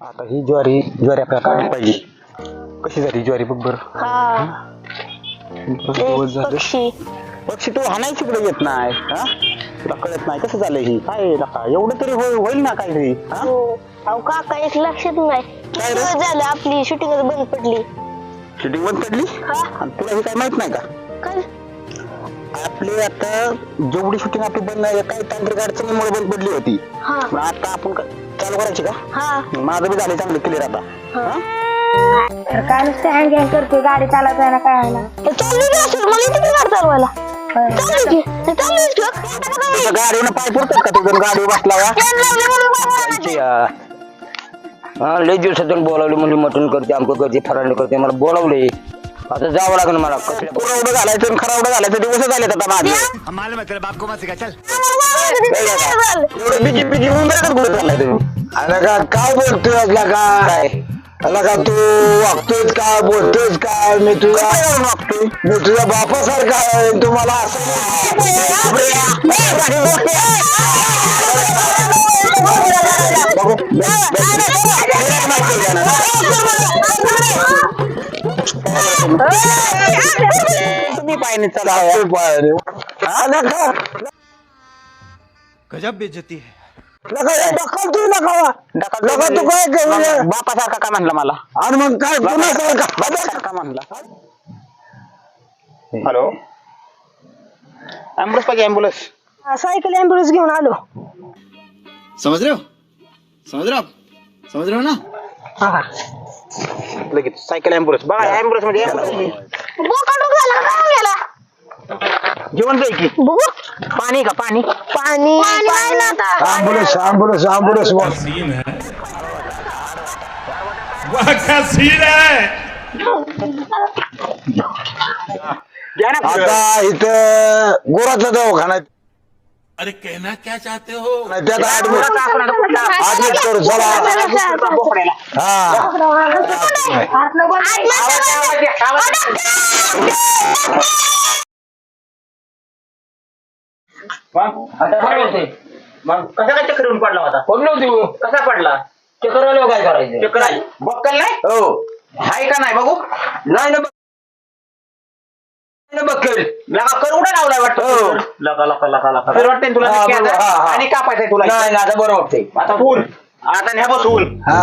आता ही ज्वारी ज्वारी आपल्याला काढली पाहिजे. कशी झाली ज्वारी बघ बरं. हा. दिवस झाले. पक्षी. पक्षी तू हाणायची इकडे येत नाही हा? तुला कळत नाही कसं झालं ही? काय नका एवढं तरी होईल होईल ना काहीतरी हा? हो. अहो काका एक लक्षात नाही. किती काय रे? दिवस झालं आपली शूटिंगच बंद पडली? शूटिंग बंद पडली? हा. आणि तुला हे काय माहीत नाही का? काय? आपली आता जेवढी शूटिंग आपली बंद आहे काही तांत्रिक अडचणीमुळे बंद पडली होती. हा. मग आता आपण का- चालू करायची का? हा. माझं बी झालं चांगलं क्लिअर आता. हा? तर काय नुसतं हँग हँग करते गाडी चालवताना काय ना हे चालली की असेल मला येते की गाडी चालवायला. चालली की चालली की. तुझं गाडीनं पाय पुरतात का तुझं? गाडी बसला वा फॅन लावली म्हणून बाबा आणायची. हा लय दिवसातून बोलावले म्हणजे मटण करते आमकं करते फरांड करते मला बोलावले आता जावं लागेल मला कसल्या कुरवडं घालायचं आणि खरावडं घालायचं दिवस झाले आता माझे एवढं बिजी बिजी होऊन बरं कुठे चाललाय तुम्ही अरे का काय बोलतोय असला काय अला का तू वागतोयस काय बोलतोयस काय मी करून वागतोय मी तुझ्या बापासारखा आहे तुम्हाला असं तुम्ही चला पाय आला का गजब बेइज्जती है। नका नका तू नका डका- नका तू काय करू बापासारखा का म्हणला मला आणि मग काय कुणासारखा म्हणला हॅलो ऍम्ब्युलन्स पाहिजे ऍम्ब्युलन्स सायकल ऍम्ब्युलन्स घेऊन आलो. समझ रहे हो? समझ रहे हो आप? समझ रहे हो ना? लगेच. सायकल ऍम्ब्युलन्स बघा ऍम्ब्युलन्स म्हणजे ambulance. बोकांडूक झाला का गेला जेवण जाईल की? बघू. पाणी का? पाणी. पाणी पाणी ना आता. ॲम्ब्युलन्स ॲम्ब्युलन्स ॲम्ब्युलन्स बोल. सीन है वह क्या सीन है घ्या ना. पुढं. आता इथं गोराचा दवाखाना आहे. अरे कहना क्या चाहते हो नाही, त्यात ऍडमिट पुढं आपण आता पुढं जा. ऍडमिट करू चला बोकड्याला. हा आता काय होते मग कसा काय चक्कर येऊन पडला होता पडलो तू कसा पडला चक्कर काय करायचं चक्कर आहे बक्कल नाही हो हाय का नाही बघू नाही ना कर लावलाय वाटतं. हो. तुला हा, नक्की बरोबर. आणि कापायचंय तुला आता बरं वाटते आता फुल आता न्या बसून हा.